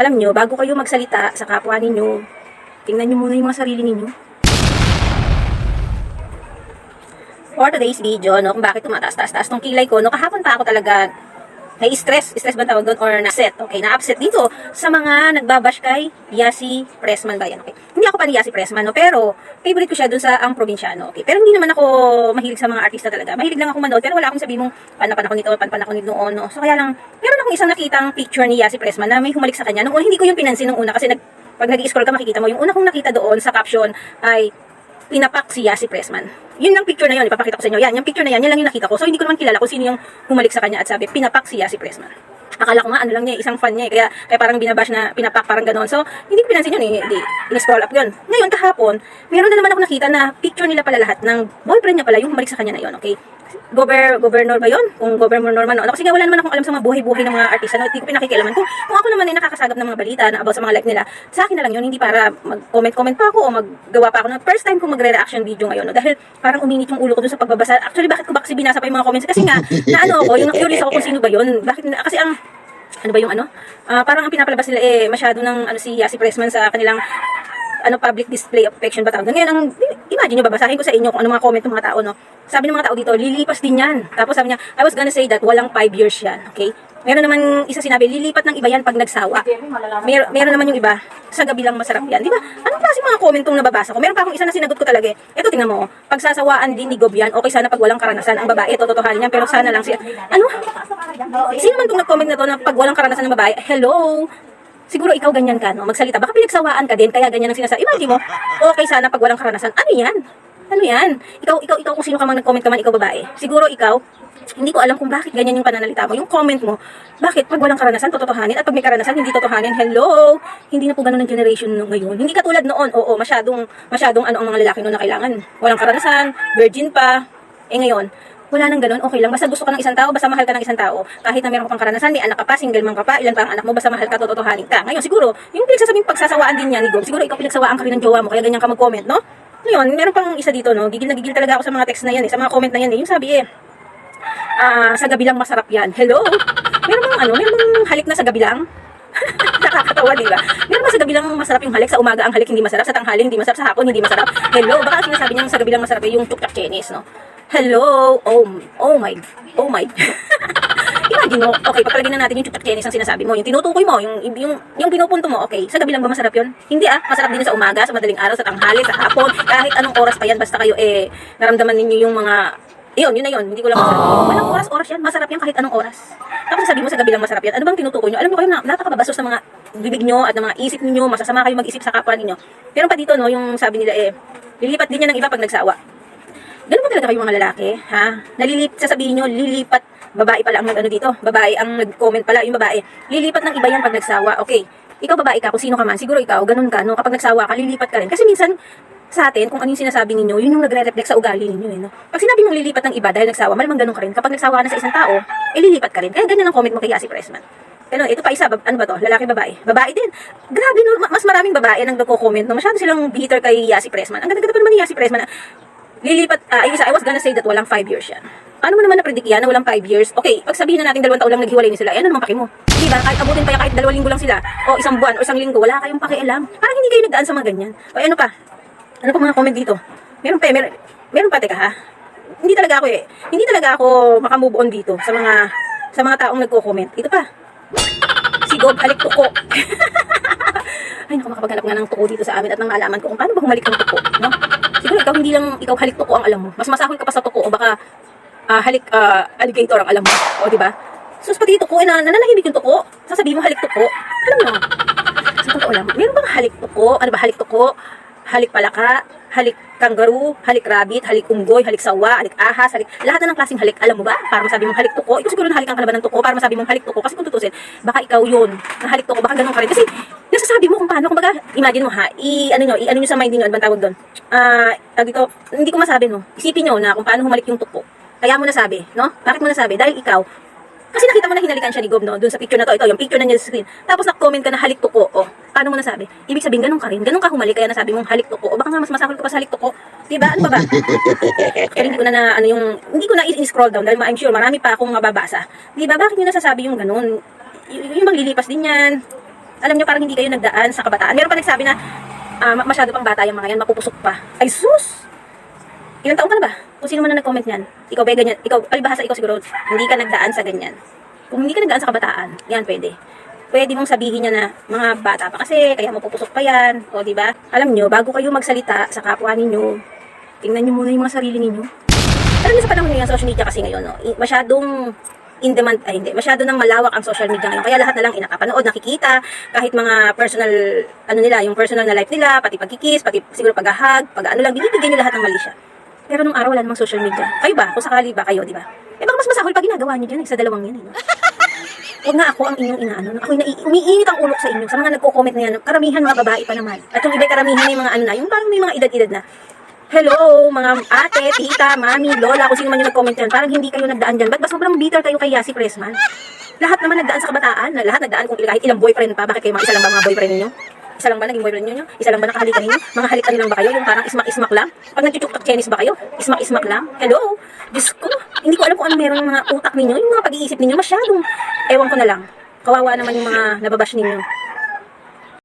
Alam nyo, bago kayo magsalita sa kapwa ninyo, tingnan nyo muna yung mga sarili ninyo. For today's video, no, kung bakit tumataas-taas-taas tong kilay ko, no, kahapon pa ako talaga na-stress, stress ba tawag doon, or na-upset, okay, na-upset dito sa mga nagbabash kay Yasi Pressman ba yan, okay. Hindi ako pa ni Yasi Pressman, no, pero favorite ko siya doon sa ang probinsyano, okay. Pero hindi naman ako mahilig sa mga artista talaga. Mahilig lang ako manood, pero wala akong sabi mong pan ako nito, pan ako nito noon, no. So kaya lang, meron akong isang nakitang picture ni Yasi Pressman na may humalik sa kanya. Nung una, hindi ko yung pinansin nung una kasi nag, pag nag-scroll ka makikita mo, yung una kong nakita doon sa caption ay pinapak si Yasi Pressman. Yun lang picture na yun, ipapakita ko sa inyo. Yan, yung picture na yan, yan lang yung nakita ko. So, hindi ko naman kilala kung sino yung humalik sa kanya at sabi, pinapak si Yasi Pressman. Akala ko nga, ano lang niya, isang fan niya eh. Kaya, kaya parang binabash na pinapak, parang gano'n. So, hindi ko pinansin yun eh. Di, in-scroll up yun. Ngayon, kahapon, meron na naman ako nakita na picture nila pala lahat ng boyfriend niya pala, yung humalik sa kanya na yun, okay? Gober, governor ba yun? Kung governor man, no? Ano, Kasi nga wala naman akong alam sa mga buhay-buhay ng mga artista, no? Hindi ko pinakikialaman. Kung, kung ako naman ay nakakasagap ng mga balita na about sa mga life nila, sa akin na lang yun, hindi para mag-comment-comment pa ako o maggawa pa ako. No? First time ko magre-reaction video ngayon, no? Dahil parang uminit yung ulo ko dun sa pagbabasa. Actually, bakit ko ba kasi binasa pa yung mga comments? Kasi nga, na ano ako, yung curious ako kung sino ba yun. Bakit, kasi ang, ano ba yung ano? Ah, parang ang pinapalabas nila eh, masyado ng ano si Yasi Pressman sa kanilang ano public display of affection ba tawag? Ngayon, ang, imagine nyo, babasahin ko sa inyo kung ano mga comment ng mga tao, no? Sabi ng mga tao dito, lilipas din yan. Tapos sabi niya, I was gonna say that walang 5 years yan, okay? Meron naman isa sinabi, lilipat ng iba yan pag nagsawa. Mer meron naman yung iba, sa gabi lang masarap yan. Di ba? Anong klase mga comment tong nababasa ko? Meron pa akong isa na sinagot ko talaga eh. Ito, tingnan mo, pagsasawaan din ni Gob yan, okay sana pag walang karanasan. Ang babae, tototohanin yan, pero sana lang siya. Ano? Sino man itong nag-comment na to na pag walang karanasan ng babae, hello? Siguro ikaw ganyan ka, no? Magsalita. Baka pinagsawaan ka din, kaya ganyan ang sinasabi. Imagine mo, okay sana pag walang karanasan. Ano yan? Ano yan? Ikaw, ikaw, ikaw kung sino ka mang nag-comment ka man, ikaw babae. Siguro ikaw, hindi ko alam kung bakit ganyan yung pananalita mo. Yung comment mo, bakit pag walang karanasan, tototohanin? At pag may karanasan, hindi totohanin. Hello? Hindi na po ganun ang generation ngayon. Hindi katulad noon. Oo, masyadong, masyadong ano ang mga lalaki noon na kailangan. Walang karanasan, virgin pa. Eh ngayon, wala nang ganun, okay lang. Basta gusto ka ng isang tao, basta mahal ka ng isang tao. Kahit na meron ka pang karanasan, may anak ka pa, single man ka pa, ilan pa ang anak mo, basta mahal ka, tototohanin ka. Ngayon, siguro, yung pinagsasabing pagsasawaan din niya ni Gob, siguro ikaw pinagsawaan ka rin ng jowa mo, kaya ganyan ka mag-comment, no? Ngayon, meron pang isa dito, no? Gigil na gigil talaga ako sa mga text na yan, eh, sa mga comment na yan, eh. Yung sabi, eh, ah, sa gabi lang masarap yan. Hello? Meron bang ano, meron bang halik na sa gabi lang? Nakakatawa, di ba? Meron ba sa gabi lang masarap yung halik? Sa umaga ang halik hindi masarap, sa tanghali hindi masarap, sa hapon hindi masarap. Hello? Baka sinasabi niya sa gabi lang masarap eh, yung tuktak Chinese, no? Hello? Oh, oh my, oh my. Imagine mo, okay, papalagay na natin yung chutak Chinese ang sinasabi mo, yung tinutukoy mo, yung, yung, yung pinupunto mo, okay, sa gabi lang ba masarap yun? Hindi ah, masarap din sa umaga, sa madaling araw, sa tanghali, sa hapon, kahit anong oras pa yan, basta kayo eh, naramdaman ninyo yung mga yun, yun na yun. Hindi ko lang masabi. Walang oras-oras yan. Masarap yan kahit anong oras. Tapos sabi mo sa gabi lang masarap yan. Ano bang tinutukoy nyo? Alam mo kayo na nakakababastos sa mga bibig nyo at ng mga isip niyo Masasama kayo mag-isip sa kapwa ninyo. Pero pa dito, no, yung sabi nila eh, lilipat din yan ng iba pag nagsawa. Ganun ba talaga kayo mga lalaki? Ha? Nalilip, sasabihin nyo, lilipat, babae pala ang nag-ano dito, babae ang nag-comment pala, yung babae, lilipat ng iba yan pag nagsawa. Okay, ikaw babae ka, kung sino ka man, siguro ikaw, ganun ka, no? Kapag nagsawa ka, lilipat ka rin. Kasi minsan, sa atin, kung ano yung sinasabi ninyo, yun yung nagre-reflect sa ugali ninyo, eh, no? Pag sinabi mong lilipat ng iba dahil nagsawa, malamang ganun ka rin. Kapag nagsawa ka na sa isang tao, eh, lilipat ka rin. Kaya ganyan ang comment mo kay Yasi Pressman. Pero ito pa isa, ano ba to? Lalaki, babae? Babae din. Grabe no, ma- mas maraming babae nang nagko-comment no. Masyado silang bitter kay Yasi Pressman. Ang ganda-ganda pa naman ni Yasi Pressman. Lilipat, ah, yung isa, I was gonna say that walang 5 years yan. Ano mo naman na-predict yan na walang 5 years? Okay, pag sabihin na natin dalawang taon lang naghiwalay na sila, eh, ano naman paki mo? Di ba? Kahit abutin pa kahit dalawang linggo lang sila, o isang buwan, o isang linggo, wala kayong pakialam. Parang hindi kayo nagdaan sa mga ganyan. O ano pa? Ano pa mga comment dito? Meron pa eh, meron, meron pa, teka ha? Hindi talaga ako eh. Hindi talaga ako makamove on dito sa mga sa mga taong nagko-comment. Ito pa. Si Gob, halik tuko. Ay, naku, makapaghanap nga ng tuko dito sa amin at nang malaman ko kung paano ba humalik ng tuko, no? Siguro ikaw hindi lang ikaw halik tuko ang alam mo. Mas masahol ka pa sa tuko o baka ah, halik ah, alligator ang alam mo. O, di ba? Sus, pati tuko, eh, na, nananahimik yung tuko. Sasabihin mo halik tuko. Alam mo, sa totoo lang, meron bang halik tuko? Ano ba halik tuko? Halik palaka, halik kangaroo, halik rabbit, halik unggoy, halik sawa, halik ahas, halik, lahat na ng klaseng halik. Alam mo ba? Para masabi mong halik tuko. Ikaw siguro nahalikan ka na ba ng tuko para masabi mong halik tuko. Kasi kung tutusin, baka ikaw yun, na halik tuko, baka ganun ka rin. Kasi, nasasabi mo kung paano, kumbaga, imagine mo ha, i, ano nyo, i, ano nyo sa mind niyo, ano bang tawag doon? Ah, tawag dito, hindi ko masabi, no? Isipin nyo na kung paano humalik yung tuko. Kaya mo nasabi, no? Bakit mo nasabi? Dahil ikaw, kasi nakita mo na hinalikan siya ni Gob, no? Doon sa picture na to, ito, yung picture na niya sa screen. Tapos nak-comment ka na halik tuko, oh. Paano mo nasabi? Ibig sabihin, ganun ka rin. Ganun ka humalik, kaya nasabi mong halik tuko. O baka nga mas masakol ka pa sa halik tuko. Diba? Ano ba ba? Pero hindi ko na, na ano yung, hindi ko na in-scroll down dahil I'm sure marami pa akong mababasa. Diba? Bakit nyo nasasabi yung ganun? Y- yung bang lilipas din yan? Alam nyo, parang hindi kayo nagdaan sa kabataan. Meron pa nagsabi na, ma- masyado pang bata yung mga yan, mapupusok pa. Ay, sus! Ilang taon ka na ba? Kung sino man na nag-comment niyan, ikaw ba ganyan, ikaw, palibhasa ikaw siguro, hindi ka nagdaan sa ganyan. Kung hindi ka nagdaan sa kabataan, yan pwede. Pwede mong sabihin niya na mga bata pa kasi, kaya mapupusok pa yan, o di ba? Alam nyo, bago kayo magsalita sa kapwa ninyo, tingnan nyo muna yung mga sarili ninyo. Alam niyo sa panahon ngayon, social media kasi ngayon, no, masyadong in demand, ay hindi, masyado nang malawak ang social media ngayon. Kaya lahat na lang inakapanood, nakikita, kahit mga personal, ano nila, yung personal na life nila, pati pagkikis, pati siguro paghahag, pag ano lang, binibigyan nyo lahat ng mali siya. Pero nung araw, wala namang social media. Kayo ba? Kung sakali ba kayo, di ba? Eh baka mas masahol pa ginagawa nyo dyan, eh, sa dalawang yan, eh, no? Huwag nga ako ang inyong inaano. no? Ako'y nai- umiinit ang ulo sa inyo. Sa mga nagko-comment na yan, karamihan mga babae pa naman. At yung iba karamihan na yung mga ano na, yung parang may mga edad-edad na. Hello, mga ate, tita, mami, lola, kung sino man yung nag-comment yan. Parang hindi kayo nagdaan dyan. Ba't ba sobrang bitter kayo kay Yasi Pressman? Lahat naman nagdaan sa kabataan. Lahat nagdaan kung kahit ilang boyfriend pa. Bakit kayo mga isa lang ba mga boyfriend ninyo? Isa lang ba naging boyfriend ninyo? Isa lang ba nakahalikan ninyo? Mga halikan lang ba kayo? Yung parang ismak-ismak lang? Pag nagchuchuktak chenis ba kayo? Ismak-ismak lang? Hello? Diyos ko, hindi ko alam kung ano meron ng mga utak ninyo. Yung mga pag-iisip ninyo, masyadong, ewan ko na lang. Kawawa naman yung mga nababash ninyo.